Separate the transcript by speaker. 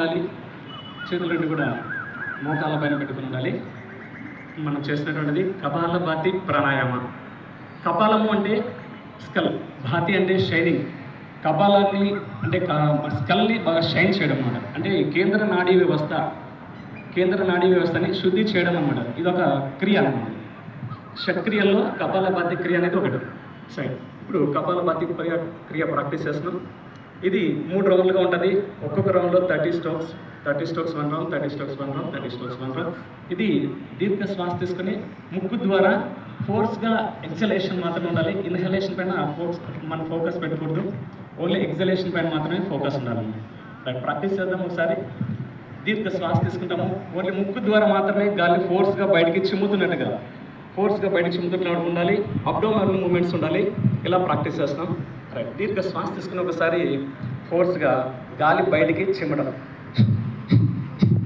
Speaker 1: ఉండాలి చేతులు రెండు కూడా మోకాల పైన పెట్టుకుని ఉండాలి. మనం చేసినటువంటిది కపాల భాతి ప్రాణాయామ. కపాలము అంటే స్కల్ భాతి అంటే షైనింగ్. కపాలాన్ని అంటే స్కల్ని బాగా షైన్ చేయడం అన్నమాట అంటే కేంద్ర నాడీ వ్యవస్థ కేంద్ర నాడీ వ్యవస్థని శుద్ధి చేయడం అన్నమాట ఇది ఒక క్రియ అన్నమాట. షట్క్రియల్లో కపాల భాతి క్రియ అనేది ఒకటి. సైడ్ ఇప్పుడు కపాల భాతి క్రియ క్రియ ప్రాక్టీస్ చేస్తున్నాం. ఇది మూడు రౌండ్లుగా ఉంటుంది. ఒక్కొక్క రౌండ్లో thirty strokes thirty strokes one round thirty strokes one round thirty strokes one round. ఇది దీర్ఘ శ్వాస తీసుకొని ముక్కు ద్వారా ఫోర్స్గా ఎక్సలేషన్ మాత్రమే ఉండాలి. ఇన్హలేషన్ పైన ఫోర్స్ మన ఫోకస్ పెట్టకూడదు. ఓన్లీ ఎక్సలేషన్ పైన మాత్రమే ఫోకస్ ఉండాలి. ప్రాక్టీస్ చేద్దాం ఒకసారి. దీర్ఘ శ్వాస తీసుకుంటాము. ఓన్లీ ముక్కు ద్వారా మాత్రమే గాలి ఫోర్స్గా బయటికి చిమ్ముతున్నట్టుగా ఫోర్స్గా బయటికి చిమ్ముతున్నట్టు ఉండాలి. అబ్డోమల్ మూమెంట్స్ ఉండాలి. ఇలా ప్రాక్టీస్ చేస్తాం. రైట్ దీర్ఘ శ్వాస తీసుకుని ఒకసారి ఫోర్స్గా గాలి బయటికి చిమ్మడం